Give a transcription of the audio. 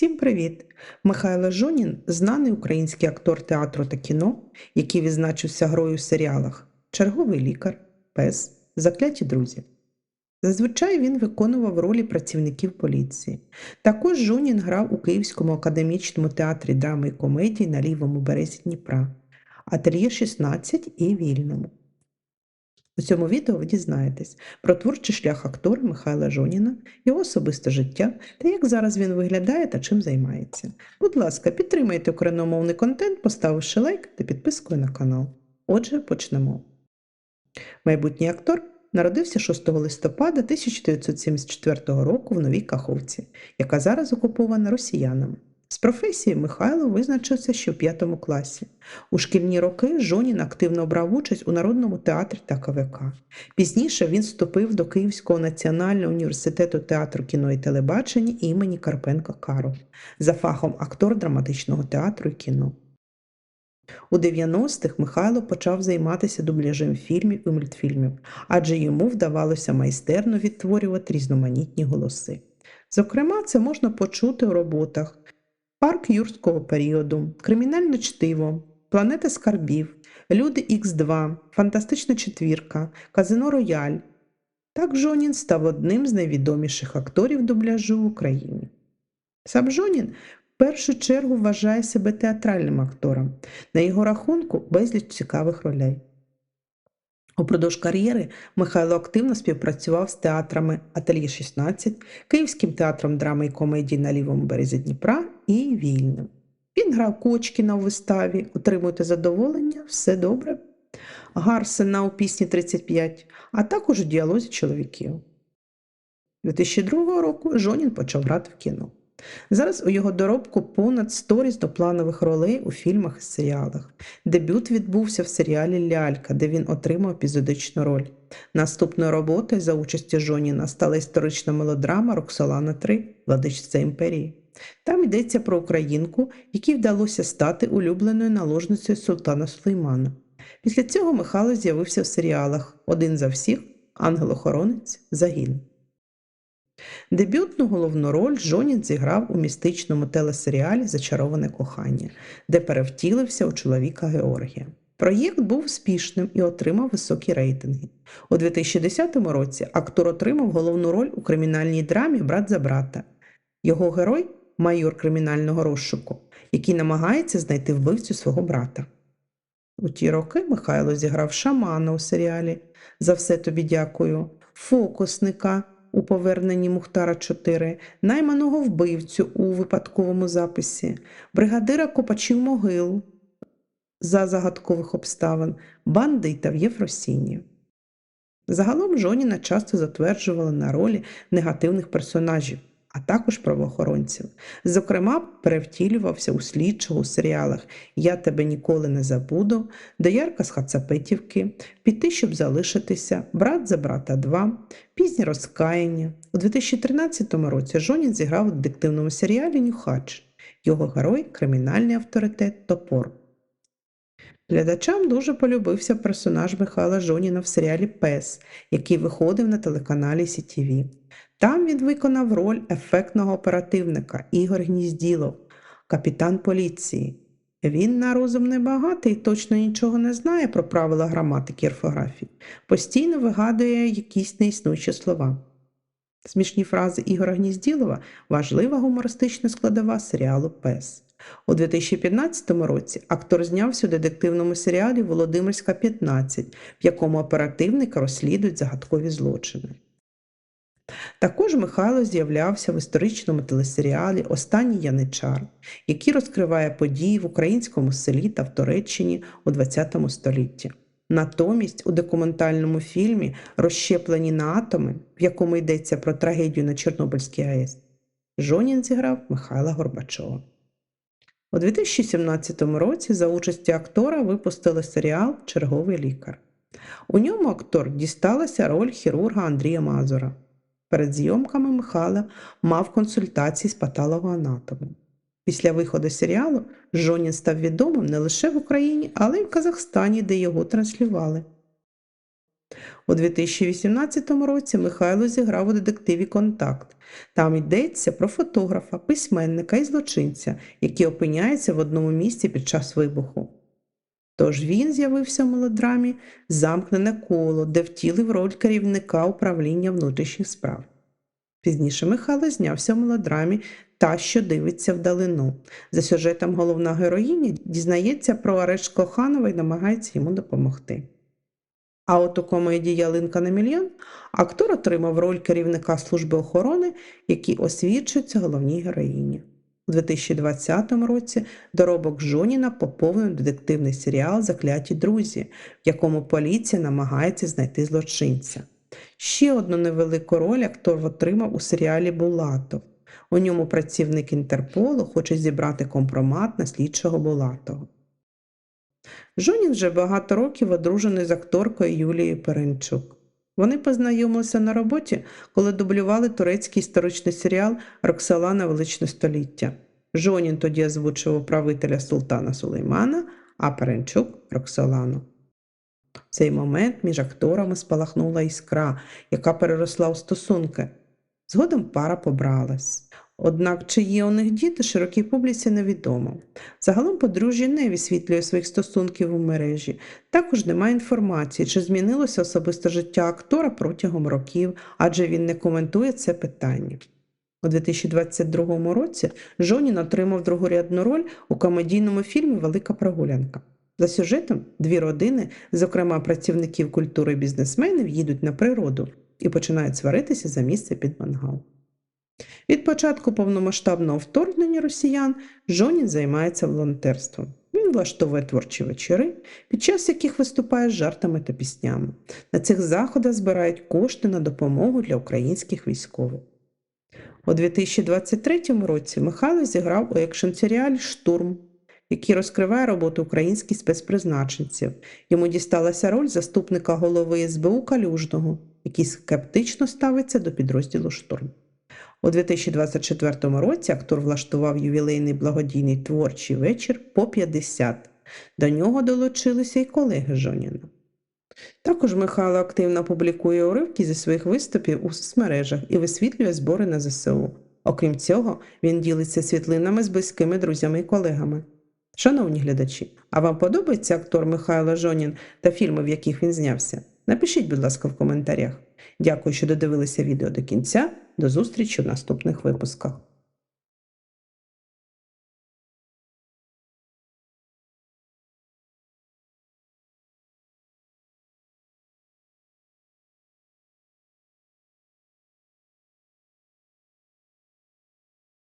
Всім привіт! Михайло Жонін знаний український актор театру та кіно, який відзначився грою в серіалах Черговий лікар, Пес, Закляті друзі. Зазвичай він виконував ролі працівників поліції. Також Жонін грав у Київському академічному театрі драми і комедії на лівому березі Дніпра, Ательє 16 і Вільному. У цьому відео ви дізнаєтесь про творчий шлях актора Михайла Жоніна, його особисте життя та як зараз він виглядає та чим займається. Будь ласка, підтримайте україномовний контент, поставивши лайк та підпискою на канал. Отже, почнемо. Майбутній актор народився 6 листопада 1974 року в Новій Каховці, яка зараз окупована росіянами. З професії Михайло визначився ще в п'ятому класі. У шкільні роки Жонін активно брав участь у Народному театрі та КВК. Пізніше він вступив до Київського національного університету театру кіно і телебачення імені Карпенка Каро за фахом актор драматичного театру і кіно. У 90-х Михайло почав займатися дубляжем фільмів і мультфільмів, адже йому вдавалося майстерно відтворювати різноманітні голоси. Зокрема, це можна почути у роботах Парк юрського періоду, Кримінальне чтиво, Планета скарбів, Люди Х2, Фантастична четвірка, Казино Рояль. Так Жонін став одним з найвідоміших акторів дубляжу в Україні. Сам Жонін в першу чергу вважає себе театральним актором. На його рахунку безліч цікавих ролей. Упродовж кар'єри Михайло активно співпрацював з театрами Ательє 16, Київським театром драми і комедії на лівому березі Дніпра і Вільним. Він грав Кочкіна у виставі, отримуйте задоволення, все добре. Гарсена у пісні 35, а також у діалозі чоловіків. 2002 року Жонін почав грати в кіно. Зараз у його доробку понад 100 різнопланових ролей у фільмах і серіалах. Дебют відбувся в серіалі Лялька, де він отримав епізодичну роль. Наступною роботою за участі Жоніна стала історична мелодрама Роксолана 3 Владичця імперії. Там йдеться про українку, якій вдалося стати улюбленою наложницею султана Сулеймана. Після цього Михайло з'явився в серіалах Один за всіх, Ангел-охоронець, Загін. Дебютну головну роль Жонін зіграв у містичному телесеріалі Зачароване кохання, де перевтілився у чоловіка Георгія. Проєкт був успішним і отримав високі рейтинги. У 2010 році актор отримав головну роль у кримінальній драмі Брат за брата. Його герой майор кримінального розшуку, який намагається знайти вбивцю свого брата. У ті роки Михайло зіграв шамана у серіалі За все тобі дякую, фокусника у поверненні Мухтара 4, найманого вбивцю у випадковому записі, бригадира копачів могил за загадкових обставин, бандита в Єфросіні. Загалом Жоніна часто затверджували на ролі негативних персонажів, а також правоохоронців. Зокрема, перевтілювався у слідчого у серіалах Я тебе ніколи не забуду, Доярка з Хацапетівки, Піти, щоб залишитися, Брат за брата 2, Пізні розкаяння. У 2013 році Жонін зіграв у детективному серіалі Нюхач. Його герой кримінальний авторитет Топор. Глядачам дуже полюбився персонаж Михайла Жоніна в серіалі Пес, який виходив на телеканалі СІТІВІ. Там він виконав роль ефектного оперативника Ігор Гнізділов, капітан поліції. Він на розум небагатий точно нічого не знає про правила граматики орфографії, постійно вигадує якісь неіснуючі слова. Смішні фрази Ігора Гнізділова важлива гумористична складова серіалу Пес. У 2015 році актор знявся у детективному серіалі Володимирська 15, в якому оперативника розслідують загадкові злочини. Також Михайло з'являвся в історичному телесеріалі Останній яничар, який розкриває події в українському селі та в Туреччині у ХХ столітті. Натомість у документальному фільмі Розщеплені на атоми, в якому йдеться про трагедію на Чорнобильській АЕС, Жонін зіграв Михайла Горбачова. У 2017 році за участі актора випустили серіал Черговий лікар. У ньому актор дісталася роль хірурга Андрія Мазура. Перед зйомками Михайло мав консультації з патологоанатомом. Після виходу серіалу Жонін став відомим не лише в Україні, але й в Казахстані, де його транслювали. У 2018 році Михайло зіграв у детективі Контакт. Там йдеться про фотографа, письменника і злочинця, які опиняються в одному місці під час вибуху. Тож він з'явився в мелодрамі Замкнене коло, де втілив роль керівника управління внутрішніх справ. Пізніше Михайло знявся в мелодрамі Та, що дивиться вдалину. За сюжетом головна героїня дізнається про арешт Коханова і намагається йому допомогти. А от у комедії Ялинка на мільйон актор отримав роль керівника служби охорони, який освідчується головній героїні. У 2020 році доробок Жоніна поповнив детективний серіал Закляті друзі, в якому поліція намагається знайти злочинця. Ще одну невелику роль актор отримав у серіалі Булатов. У ньому працівник Інтерполу хоче зібрати компромат на слідчого Булатова. Жонін вже багато років одружений з акторкою Юлією Перенчук. Вони познайомилися на роботі, коли дублювали турецький історичний серіал Роксолана Величне століття. Жонін тоді озвучував правителя султана Сулеймана, а Паренчук Роксолану. В цей момент між акторами спалахнула іскра, яка переросла у стосунки. Згодом пара побралась. Однак, чи є у них діти, широкій публіці невідомо. Загалом подружжя не висвітлює своїх стосунків у мережі. Також немає інформації, чи змінилося особисте життя актора протягом років, адже він не коментує це питання. У 2022 році Жонін отримав другорядну роль у комедійному фільмі Велика прогулянка. За сюжетом дві родини, зокрема працівників культури і бізнесменів, їдуть на природу і починають сваритися за місце під мангал. Від початку повномасштабного вторгнення росіян Жонін займається волонтерством. Він влаштовує творчі вечори, під час яких виступає з жартами та піснями. На цих заходах збирають кошти на допомогу для українських військових. У 2023 році Михайло зіграв у екшн-серіалі Штурм, який розкриває роботу українських спецпризначенців. Йому дісталася роль заступника голови СБУ Калюжного, який скептично ставиться до підрозділу Штурм. У 2024 році актор влаштував ювілейний благодійний творчий вечір по 50. До нього долучилися й колеги Жоніна. Також Михайло активно публікує уривки зі своїх виступів у соцмережах і висвітлює збори на ЗСУ. Окрім цього, він ділиться світлинами з близькими друзями і колегами. Шановні глядачі, а вам подобається актор Михайло Жонін та фільми, в яких він знявся? Напишіть, будь ласка, в коментарях. Дякую, що додивилися відео до кінця. До зустрічі в наступних випусках.